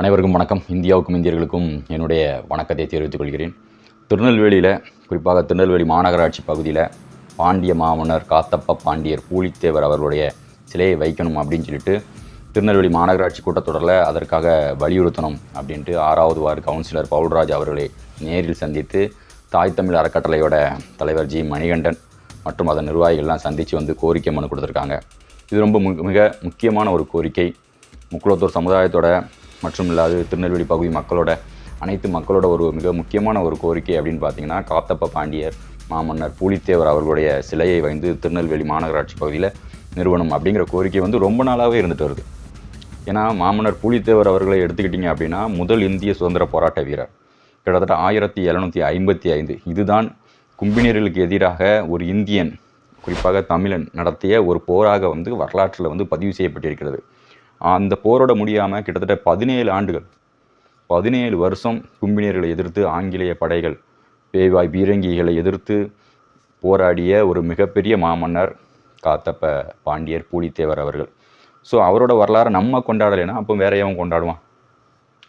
அனைவருக்கும் வணக்கம். இந்தியாவுக்கும் இந்தியர்களுக்கும் என்னுடைய வணக்கத்தை தெரிவித்துக் கொள்கிறேன். திருநெல்வேலியில் குறிப்பாக திருநெல்வேலி மாநகராட்சி பகுதியில் பாண்டிய மாமன்னர் காத்தப்ப பாண்டியர் பூலித்தேவர் அவர்களுடைய சிலையை வைக்கணும் அப்படின்னு சொல்லிட்டு திருநெல்வேலி மாநகராட்சி கூட்டத்தொடரில் அதற்காக வலியுறுத்தணும் அப்படின்ட்டு ஆறாவது வார்டு கவுன்சிலர் பவுல்ராஜ் அவர்களை நேரில் சந்தித்து தாய் தமிழ் அறக்கட்டளையோட தலைவர் ஜி மணிகண்டன் மற்றும் அதன் நிர்வாகிகள்லாம் சந்தித்து வந்து கோரிக்கை மனு கொடுத்துருக்காங்க. இது ரொம்ப மிக முக்கியமான ஒரு கோரிக்கை. முக்குளத்தூர் சமுதாயத்தோட மற்றும் இல்லாது திருநெல்வேலி பகுதி மக்களோட அனைத்து மக்களோட ஒரு மிக முக்கியமான ஒரு கோரிக்கை அப்படின்னு பார்த்தீங்கன்னா காத்தப்ப பாண்டியர் மாமன்னர் பூலித்தேவர் அவர்களுடைய சிலையை வந்து திருநெல்வேலி மாநகராட்சி பகுதியில் நிறுவனம் அப்படிங்கிற கோரிக்கை வந்து ரொம்ப நாளாகவே இருந்துட்டு வருது. ஏன்னா மாமன்னர் பூலித்தேவர் அவர்களை எடுத்துக்கிட்டிங்க அப்படின்னா முதல் இந்திய சுதந்திர போராட்ட வீரர். கிட்டத்தட்ட ஆயிரத்தி எழுநூற்றி ஐம்பத்தி ஐந்து. இதுதான் கும்பினியர்களுக்கு எதிராக ஒரு இந்தியன் குறிப்பாக தமிழன் நடத்திய ஒரு போராக வந்து வரலாற்றில் வந்து பதிவு செய்யப்பட்டிருக்கிறது. அந்த போரோட முடியாமல் கிட்டத்தட்ட பதினேழு ஆண்டுகள் பதினேழு வருஷம் கும்பினியர்களை எதிர்த்து ஆங்கிலேய படைகள் பேய்வாய் பீரங்கிகளை எதிர்த்து போராடிய ஒரு மிகப்பெரிய மாமன்னர் காத்தப்ப பாண்டியர் பூலித்தேவர் அவர்கள். ஸோ அவரோட வரலாறை நம்ம கொண்டாடலைன்னா அப்போ வேற எவன் கொண்டாடுவான்?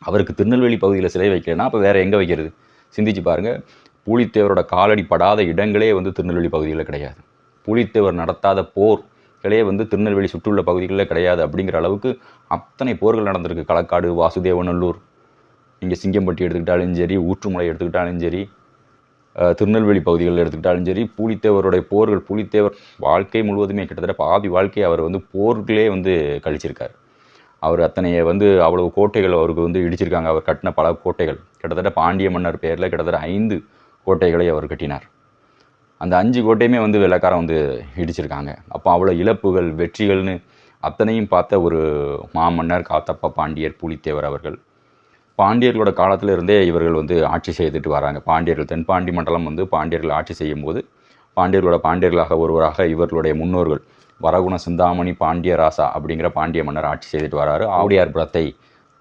அவருக்கு திருநெல்வேலி பகுதியில் சிலை வைக்கலைன்னா அப்போ வேற எங்கே வைக்கிறது? சிந்திச்சு பாருங்கள் பூலித்தேவரோட காலடி படாத இடங்களே வந்து திருநெல்வேலி பகுதியில் கிடையாது. புலித்தேவர் நடத்தாத போர் போர்களே வந்து திருநெல்வேலி சுற்றுள்ள பகுதிகளில் கிடையாது அப்படிங்கிற அளவுக்கு அத்தனை போர்கள் நடந்திருக்கு. களக்காடு வாசுதேவநல்லூர் இங்கே சிங்கம்பட்டி எடுத்துக்கிட்டாலும் சரி ஊற்றுமலை எடுத்துக்கிட்டாலும் சரி திருநெல்வேலி பகுதிகளில் எடுத்துக்கிட்டாலும் சரி பூலித்தேவருடைய போர்கள் பூலித்தேவர் வாழ்க்கை முழுவதுமே கிட்டத்தட்ட பாதி வாழ்க்கையை அவர் வந்து போர்களே வந்து கழிச்சிருக்கார். அவர் அத்தனையை வந்து அவ்வளவு கோட்டைகள் அவருக்கு வந்து இடிச்சிருக்காங்க. அவர் கட்டின பல கோட்டைகள். கிட்டத்தட்ட பாண்டிய மன்னர் பேரில் கிட்டத்தட்ட ஐந்து கோட்டைகளை அவர் கட்டினார். அந்த அஞ்சு கோட்டையுமே வந்து வெள்ளக்காரன் வந்து இடிச்சிருக்காங்க. அப்போ அவ்வளோ இழப்புகள் வெற்றிகள்னு அத்தனையும் பார்த்த ஒரு மாமன்னர் காத்தப்ப பாண்டியர் புலித்தேவர் அவர்கள். பாண்டியர்களோட காலத்தில் இருந்தே இவர்கள் வந்து ஆட்சி செய்துட்டு வராங்க. பாண்டியர்கள் தென்பாண்டி மண்டலம் வந்து பாண்டியர்கள் ஆட்சி செய்யும் போது பாண்டியர்களோட பாண்டியர்களாக ஒருவராக இவர்களுடைய முன்னோர்கள் வரகுண சிந்தாமணி பாண்டியராசா அப்படிங்கிற பாண்டிய மன்னர் ஆட்சி செய்துட்டு வராரு. ஆவுடையார்புரத்தை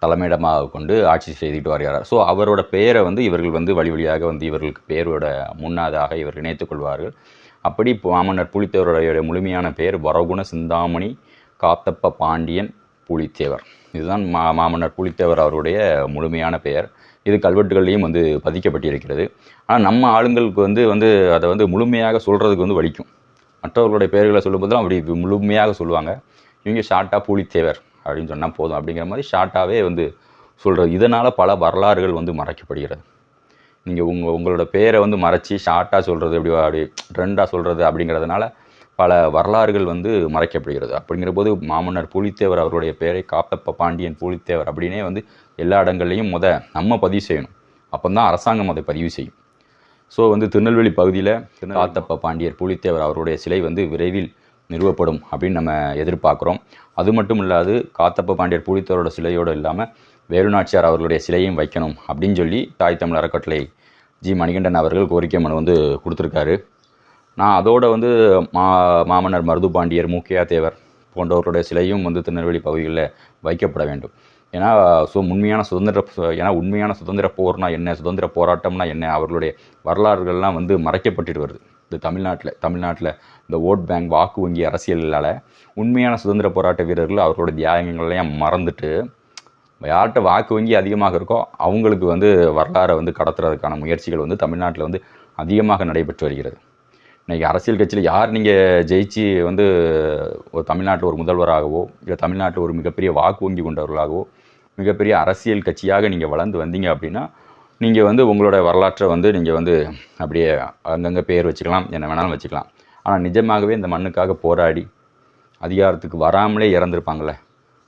தலைமையிடமாக கொண்டு ஆட்சி செய்துட்டு வருகிறார். ஸோ அவரோட பெயரை வந்து இவர்கள் வந்து வழி வழியாக வந்து இவர்களுக்கு பெயரோட முன்னாதாக இவர் இணைத்துக் கொள்வார்கள். அப்படி மாமன்னர் புலித்தேவருடைய முழுமையான பெயர் வரகுண சிந்தாமணி காத்தப்ப பாண்டியன் புலித்தேவர். இதுதான் மா மாமன்னர் புலித்தேவர் அவருடைய முழுமையான பெயர். இது கல்வெட்டுகள்லையும் வந்து பதிக்கப்பட்டிருக்கிறது. ஆனால் நம்ம ஆளுங்களுக்கு வந்து வந்து அதை வந்து முழுமையாக சொல்கிறதுக்கு வந்து வலிக்கும். மற்றவர்களுடைய பெயர்களை சொல்லும்போது அப்படி முழுமையாக சொல்லுவாங்க. இவங்க ஷார்ட்டாக புலித்தேவர். அப்படின்னு சொன்னால் போதும் அப்படிங்கிற மாதிரி ஷார்ட்டாகவே வந்து சொல்கிறது இதனால் பல வரலாறுகள் வந்து மறைக்கப்படுகிறது. நீங்கள் உங்கள் உங்களோட பேரை வந்து மறைச்சி ஷார்ட்டாக சொல்கிறது இப்படி அப்படி ட்ரெண்டாக சொல்கிறது அப்படிங்கிறதுனால பல வரலாறுகள் வந்து மறைக்கப்படுகிறது. அப்படிங்கிற போது மாமன்னர் பூலித்தேவர் அவருடைய பெயரை காத்தப்ப பாண்டியன் பூலித்தேவர் அப்படின்னே வந்து எல்லா இடங்கள்லையும் முத நம்ம பதிவு செய்யணும். அப்போ தான் அரசாங்கம் அதை பதிவு செய்யும். ஸோ வந்து திருநெல்வேலி பகுதியில் காத்தப்ப பாண்டியர் பூலித்தேவர் அவருடைய சிலை வந்து விரைவில் நிறுவப்படும் அப்படின்னு நம்ம எதிர்பார்க்குறோம். அது மட்டும் இல்லாது காத்தப்ப பாண்டியர் புலித்தோரோட சிலையோடு இல்லாமல் வேலுநாச்சியார் அவர்களுடைய சிலையும் வைக்கணும் அப்படின்னு சொல்லி தாய் தமிழ் அறக்கட்டளை ஜி மணிகண்டன் அவர்கள் கோரிக்கை மனு வந்து கொடுத்துருக்காரு. நான் அதோடு வந்து மா மாமன்னர் மருது பாண்டியர் மூக்கையா தேவர் போன்றவர்களுடைய சிலையும் வந்து திருநெல்வேலி பகுதிகளில் வைக்கப்பட வேண்டும். ஏன்னா ஸோ உண்மையான சுதந்திர ஏன்னா உண்மையான சுதந்திர போர்னா என்ன? சுதந்திர போராட்டம்னா என்ன? அவர்களுடைய வரலாறுகள்லாம் வந்து மறைக்கப்பட்டுட்டு வருது. இந்த தமிழ்நாட்டில் தமிழ்நாட்டில் இந்த ஓட் பேங்க் வாக்கு வங்கி அரசியலால் உண்மையான சுதந்திர போராட்ட வீரர்கள் அவர்களோட தியாகங்களையும் மறந்துட்டு யார்கிட்ட வாக்கு வங்கி அதிகமாக இருக்கோ அவங்களுக்கு வந்து வரலாறை வந்து கடத்துறதுக்கான முயற்சிகள் வந்து தமிழ்நாட்டில் வந்து அதிகமாக நடைபெற்று வருகிறது. இன்றைக்கி அரசியல் கட்சியில் யார் நீங்கள் ஜெயிச்சு வந்து ஒரு தமிழ்நாட்டில் ஒரு முதல்வராகவோ இல்லை தமிழ்நாட்டில் ஒரு மிகப்பெரிய வாக்கு வங்கி கொண்டவர்களாகவோ மிகப்பெரிய அரசியல் கட்சியாக நீங்கள் வளர்ந்து வந்தீங்க அப்படின்னா நீங்கள் வந்து உங்களோட வரலாற்றை வந்து நீங்கள் வந்து அப்படியே அங்கங்கே பேர் வச்சுக்கலாம் என்ன வேணாலும் வச்சுக்கலாம். ஆனால் நிஜமாகவே இந்த மண்ணுக்காக போராடி அதிகாரத்துக்கு வராமலே இறந்துருப்பாங்களே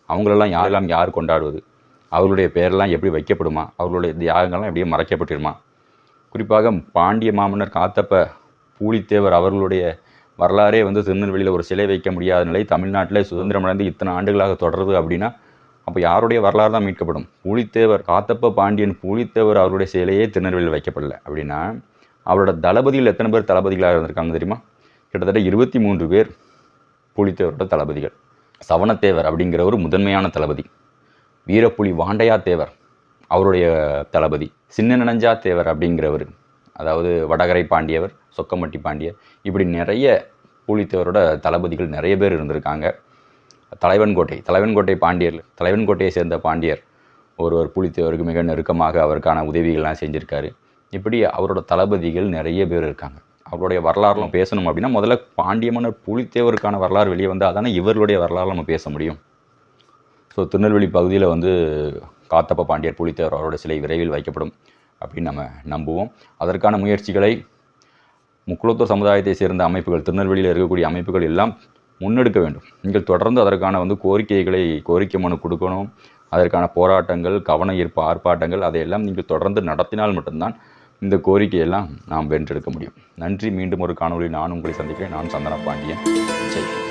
அவங்களெல்லாம் யாரெல்லாம் யார் கொண்டாடுவது? அவர்களுடைய பெயரெல்லாம் எப்படி வைக்கப்படுமா? அவர்களுடைய தியாகங்கள்லாம் எப்படியே மறைக்கப்பட்டிருமா? குறிப்பாக பாண்டிய மாமன்னர் காத்தப்ப பூலித்தேவர் அவர்களுடைய வரலாறே வந்து திருநெல்வேலியில் ஒரு சிலை வைக்க முடியாத நிலை. தமிழ்நாட்டில் சுதந்திரம் அடைந்து இத்தனை ஆண்டுகளாக தொடருது அப்படின்னா அப்போ யாருடைய வரலாறு தான் மீட்கப்படும்? பூலித்தேவர் காத்தப்ப பாண்டியன் பூலித்தேவர் அவருடைய சிலையே திருநெல்வேலியில் வைக்கப்படல அப்படின்னா அவரோட தளபதிகள் எத்தனை பேர் தளபதிகளாக இருந்திருக்காங்க தெரியுமா? கிட்டத்தட்ட இருபத்தி மூன்று பேர் பூலித்தேவரோட தளபதிகள். சவணத்தேவர் அப்படிங்கிறவர் முதன்மையான தளபதி. வீரப்புலி வாண்டையா தேவர் அவருடைய தளபதி. சின்ன நனஞ்சா தேவர் அப்படிங்கிறவர். அதாவது வடகரை பாண்டியவர். சொக்கம்பட்டி பாண்டியர். இப்படி நிறைய பூலித்தேவரோட தளபதிகள் நிறைய பேர் இருந்திருக்காங்க. தலைவன்கோட்டை தலைவன்கோட்டை பாண்டியர் தலைவன்கோட்டையை சேர்ந்த பாண்டியர் ஒருவர் புலித்தேவருக்கு மிக நெருக்கமாக அவருக்கான உதவிகள்லாம் செஞ்சுருக்காரு. இப்படி அவரோட தளபதிகள் நிறைய பேர் இருக்காங்க. அவருடைய வரலாறுலாம் பேசணும் அப்படின்னா முதல்ல பாண்டிய மன்னர் புலித்தேவருக்கான வரலாறு வெளியே வந்தால் தானே இவர்களுடைய வரலாறு நம்ம பேச முடியும். ஸோ திருநெல்வேலி பகுதியில் வந்து காத்தப்ப பாண்டியர் புலித்தேவர் அவரோட சிலை விரைவில் வைக்கப்படும் அப்படின்னு நம்ம நம்புவோம். அதற்கான முயற்சிகளை முக்குளத்தூர் சமுதாயத்தை சேர்ந்த அமைப்புகள் திருநெல்வேலியில் இருக்கக்கூடிய அமைப்புகள் எல்லாம் முன்னெடுக்க வேண்டும். நீங்கள் தொடர்ந்து அதற்கான வந்து கோரிக்கைகளை கோரிக்கை மனு கொடுக்கணும். அதற்கான போராட்டங்கள் கவன ஈர்ப்பு ஆர்ப்பாட்டங்கள் அதையெல்லாம் நீங்கள் தொடர்ந்து நடத்தினால் மட்டும்தான் இந்த கோரிக்கையெல்லாம் நாம் வென்றெடுக்க முடியும். நன்றி. மீண்டும் ஒரு காணொலி நான் உங்களை சந்திக்கிறேன். நான் சந்தன பாண்டியன். ஜெய்